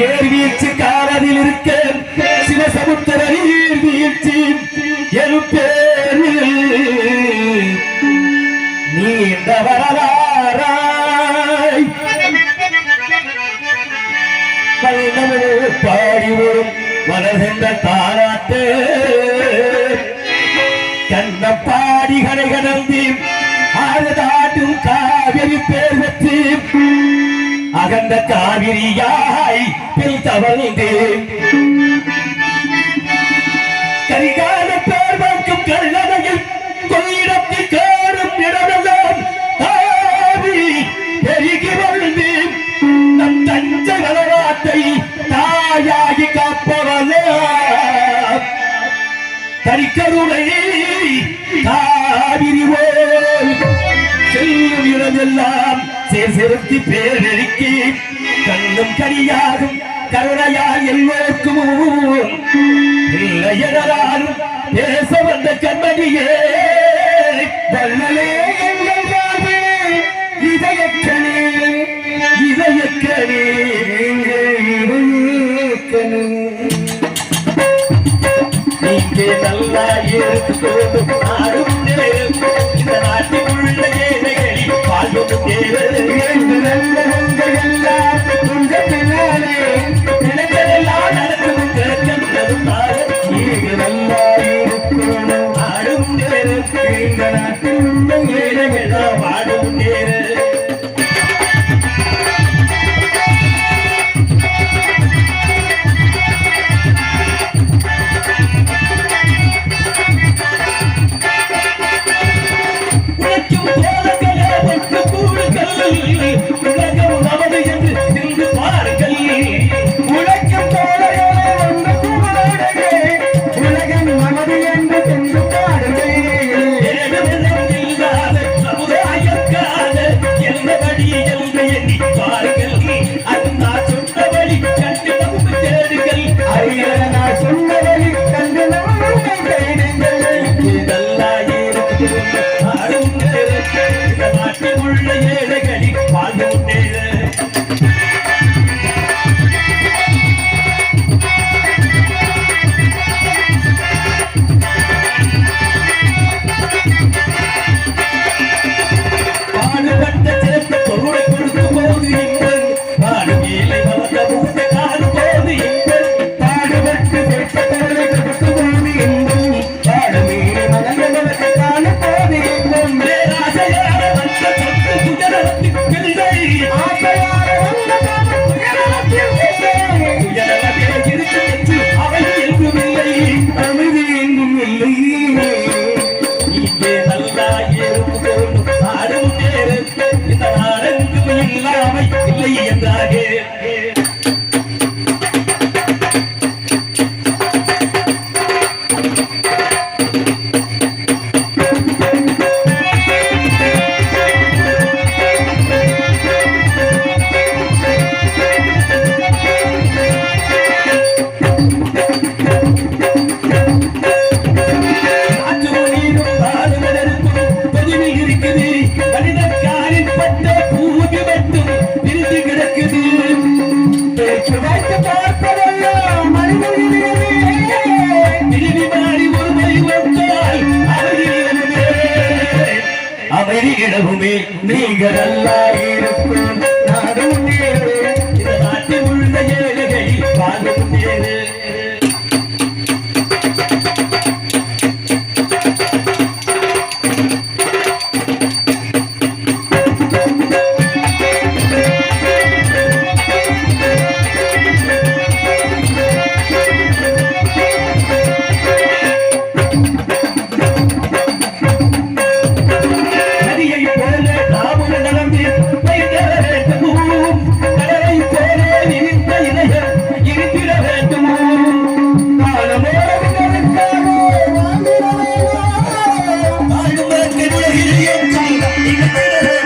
ஏர்வீழ்ச்சி காலத்தில் இருக்க சிவசமுத்திர நீர்வீழ்ச்சி எழுப்பேரில் நீண்ட வரலாராய் பாடி வரும் வளர்கின்ற தாராட்டு. கண்ண பாடிகளை கடந்து ஆறு தாட்டும் காவிரி அகண்ட காவிரியாய் பிரித்தவழ்ந்து கரிகால பேர் வைக்கும் கல்லறையில் கொள்ளிடத்தில் கேடும் இடமெல்லாம் தாவி பெருகி வளர்ந்து நம் தஞ்சை வரலாற்றை தாயாகி காப்பவனே தனிக்கருணை தாவிரிவோல் செல்லும் இடமெல்லாம் பேர் செலுத்தி பேர் வெறுக்கி கண்ணும் கரியாகும் கருணையால் எல்லோருக்கும் இல்லை எனதாலும் பேச வந்த கண்மணியே வல்லலே எங்கள் வாழ்வு இதயக்கணி இருக்கும் வாழ்க்கை இந்த நேரம் இல்லை என்றார்கள்